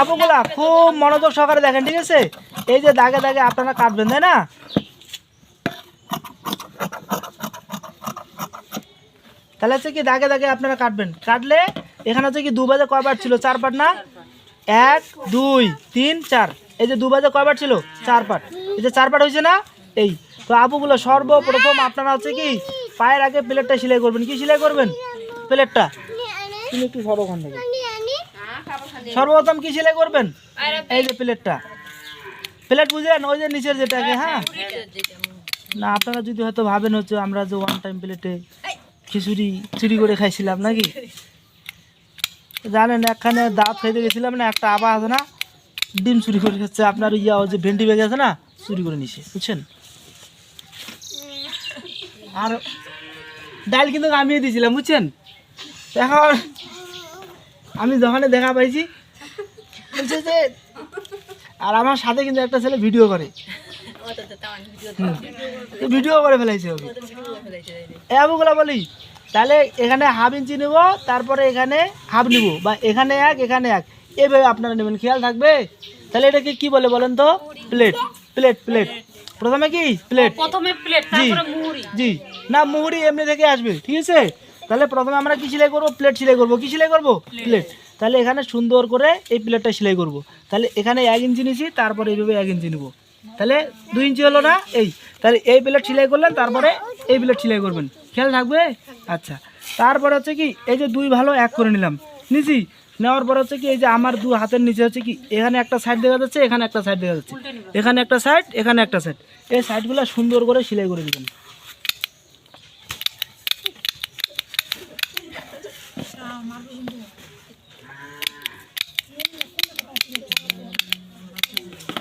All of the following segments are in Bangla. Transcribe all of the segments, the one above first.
আপুগুলা খুব মনোযোগ সহকারে দেখেন, ঠিক আছে? এই যে দাগে দাগে আপনারা কাটবেন, তাই না? তাহলে হচ্ছে কি দাগে দাগে আপনারা কাটবেন। কাটলে এখানে হচ্ছে কি দু বাজে কয় ছিল? চার পাট না? এক, দুই, তিন, চার। এই যে দু বাজে কয় ছিল? চার পাট এই যে চার পাট হয়েছে না? এই। তো আপুগুলো সর্বপ্রথম আপনারা হচ্ছে কি পায়ের আগে প্লেটটা সেলাই করবেন। কি সেলাই করবেন? প্লেটটা। তুমি একটু সরো ওখান থেকে। সর্বপ্রথম কি সেলাই করবেন? এই যে প্লেটটা। প্লেট বুঝলেন? ওই যে নিচের যেটাকে হ্যাঁ? না আপনারা যদি হয়তো ভাবেন হচ্ছে আমরা যে ওয়ান টাইম প্লেটে খিচুড়ি চুরি করে খাইছিলাম নাকি? জানেন একখানে দাঁত খাইতে গেছিলাম না একটা আবা আছে না ডিম চুরি করে খাচ্ছে। আপনার ইয়া ওই যে ভেন্ডি বেগে আছে না চুরি করে নিছে বুঝছেন? আর ডাল কিন্তু আমিয়ে দিয়েছিলাম বুঝছেন? এখন আমি যখনই দেখা পাইছি বলছে যে আর আমার সাথে কিন্তু একটা ছেলে ভিডিও করে। ভিডিও করে ফেলাইছে ওকে। বলি তাহলে এখানে হাফ ইঞ্চি নেব তারপরে এখানে হাফ নিব বা এখানে এক এখানে এক। এভাবে আপনারা নেবেন খেয়াল থাকবে? তাহলে এটাকে কি বলে বলেন তো? প্লেট প্লেট প্লেট প্রথমে কি? প্লেট প্রথমে প্লেট জি। তারপরে মুহুরি জি। না মুহুরি এমনি থেকে আসবে ঠিক আছে? তাহলে প্রথমে আমরা কি সেলাই করব? প্লেট সেলাই করব। কি সেলাই করব? প্লেট তাহলে এখানে সুন্দর করে এই প্লেটটা সেলাই করব। তাহলে এখানে এক ইঞ্চি নিছি তারপরে এইভাবে এক ইঞ্চি নিব। তাহলে দুই ইঞ্চি হলো না এই। তাহলে এই প্লেট সেলাই করলেন তারপরে এই প্লেট সেলাই করবেন। খেয়াল থাকবে? আচ্ছা। তারপরে হচ্ছে কি এই যে দুই ভালো এক করে নিলাম। নিছি। নেওয়ার পর হচ্ছে কি এই যে আমার দু হাতের নিচে হচ্ছে কি এখানে একটা সাইড দেখা যাচ্ছে এখানে একটা সাইড দেখা যাচ্ছে। এখানে একটা সাইড এখানে একটা সাইড এই সাইডগুলো সুন্দর করে সেলাই করে দিবেন।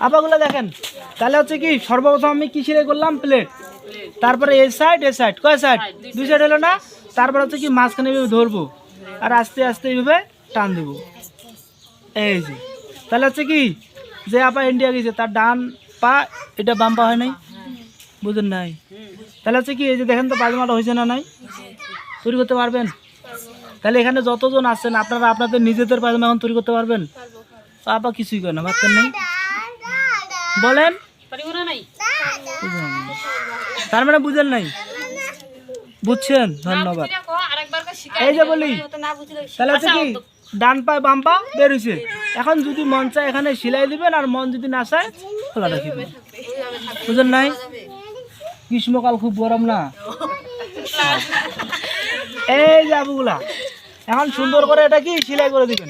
আপাগুলো দেখেন। তাহলে হচ্ছে কি, সর্বপ্রথম আমি কি সেলাই করলাম? প্লেট তারপরে এই সাইড এ সাইড কয় সাইড দুই সাইড হলো না? তারপর হচ্ছে কি, মাঝখানে এইভাবে ধরবো। আর আস্তে আস্তে এইভাবে টান দেবো। এই যে। তাহলে হচ্ছে কি, যে আপা ইন্ডিয়া গেছে, তার ডান পা, এটা বাম পা হয় নাই? বুঝেন নাই? তাহলে হচ্ছে কি, এই যে দেখেন তো পাজামাটা হয়েছে না নাই? তৈরি করতে পারবেন? তাহলে এখানে যতজন আছেন, আপনারা আপনাদের নিজেদের পাজামা এখন তৈরি করতে পারবেন? আপা কিছুই করে না ভাবতেন নাই? বলেন। তার মানে বুঝেন নাই? বুঝছেন? ধন্যবাদ। এই যে বলি তাহলে হচ্ছে কি ডান পা বাম পা বের হয়েছে এখন যদি মন চায় এখানে সেলাই দিবেন আর মন যদি না চায় খোলা রাখিবেন বুঝেন নাই? গ্রীষ্মকাল খুব গরম না? এই যে আবুগুলা এখন সুন্দর করে এটা কি সেলাই করে দিবেন?